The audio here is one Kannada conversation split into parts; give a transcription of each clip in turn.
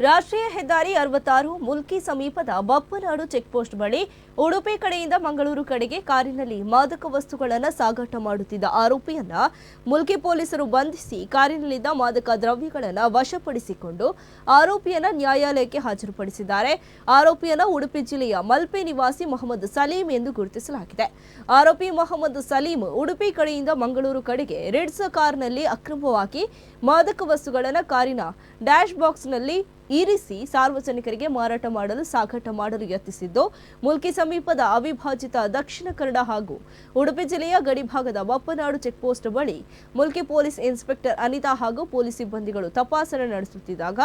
ರಾಷ್ಟ್ರೀಯ ಹೆದ್ದಾರಿ ಅರವತ್ತಾರು ಮುಲ್ಕಿ ಸಮೀಪದ ಬಪ್ಪನಾಡು ಚೆಕ್ಪೋಸ್ಟ್ ಬಳಿ ಉಡುಪಿ ಕಡೆಯಿಂದ ಮಂಗಳೂರು ಕಡೆಗೆ ಕಾರಿನಲ್ಲಿ ಮಾದಕ ವಸ್ತುಗಳನ್ನು ಸಾಗಾಟ ಮಾಡುತ್ತಿದ್ದ ಆರೋಪಿಯನ್ನ ಮುಲ್ಕಿ ಪೊಲೀಸರು ಬಂಧಿಸಿ ಕಾರಿನಲ್ಲಿದ್ದ ಮಾದಕ ದ್ರವ್ಯಗಳನ್ನು ವಶಪಡಿಸಿಕೊಂಡು ಆರೋಪಿಯನ್ನ ನ್ಯಾಯಾಲಯಕ್ಕೆ ಹಾಜರುಪಡಿಸಿದ್ದಾರೆ. ಆರೋಪಿಯನ್ನ ಉಡುಪಿ ಜಿಲ್ಲೆಯ ಮಲ್ಪೆ ನಿವಾಸಿ ಮೊಹಮ್ಮದ್ ಸಲೀಂ ಎಂದು ಗುರುತಿಸಲಾಗಿದೆ. ಆರೋಪಿ ಮೊಹಮ್ಮದ್ ಸಲೀಂ ಉಡುಪಿ ಕಡೆಯಿಂದ ಮಂಗಳೂರು ಕಡೆಗೆ ರೆಡ್ಸ್ ಕಾರ್ನಲ್ಲಿ ಅಕ್ರಮವಾಗಿ ಮಾದಕ ವಸ್ತುಗಳನ್ನು ಕಾರಿನ ಡ್ಯಾಶ್ ಬಾಕ್ಸ್ನಲ್ಲಿ ಇರಿಸಿ ಸಾರ್ವಜನಿಕರಿಗೆ ಮಾರಾಟ ಮಾಡಲು ಸಾಗಾಟ ಮಾಡಲು ಯತ್ನಿಸಿದ್ದು, ಮುಲ್ಕಿ ಸಮೀಪದ ಅವಿಭಾಜಿತ ದಕ್ಷಿಣ ಕನ್ನಡ ಹಾಗೂ ಉಡುಪಿ ಜಿಲ್ಲೆಯ ಗಡಿಭಾಗದ ಬಪ್ಪನಾಡು ಚೆಕ್ಪೋಸ್ಟ್ ಬಳಿ ಮುಲ್ಕಿ ಪೊಲೀಸ್ ಇನ್ಸ್ಪೆಕ್ಟರ್ ಅನಿತಾ ಹಾಗೂ ಪೊಲೀಸ್ ಸಿಬ್ಬಂದಿಗಳು ತಪಾಸಣೆ ನಡೆಸುತ್ತಿದ್ದಾಗ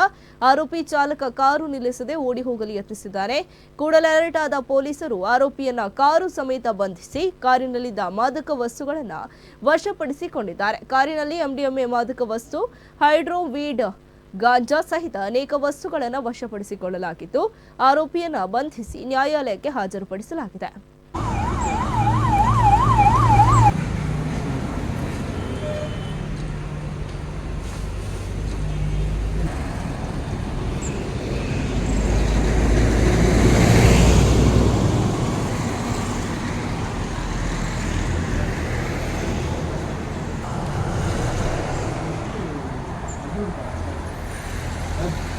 ಆರೋಪಿ ಚಾಲಕ ಕಾರು ನಿಲ್ಲಿಸದೆ ಓಡಿ ಹೋಗಲು ಯತ್ನಿಸಿದ್ದಾರೆ. ಕೂಡಲೇ ಅಲರ್ಟ್ ಆದ ಪೊಲೀಸರು ಆರೋಪಿಯನ್ನ ಕಾರು ಸಮೇತ ಬಂಧಿಸಿ ಕಾರಿನಲ್ಲಿದ್ದ ಮಾದಕ ವಸ್ತುಗಳನ್ನು ವಶಪಡಿಸಿಕೊಂಡಿದ್ದಾರೆ. ಕಾರಿನಲ್ಲಿ ಎಂಡಿಎಂಎ ಮಾದಕ ವಸ್ತು ಹೈಡ್ರೋ ವೀಡ್ ಗಾಂಜಾ ಸಹಿತ ಅನೇಕ ವಸ್ತುಗಳನ್ನು ವಶಪಡಿಸಿಕೊಳ್ಳಲಾಗಿದ್ದು ಆರೋಪಿಯನ್ನು ಬಂಧಿಸಿ ನ್ಯಾಯಾಲಯಕ್ಕೆ ಹಾಜರುಪಡಿಸಲಾಗಿದೆ. Thank you.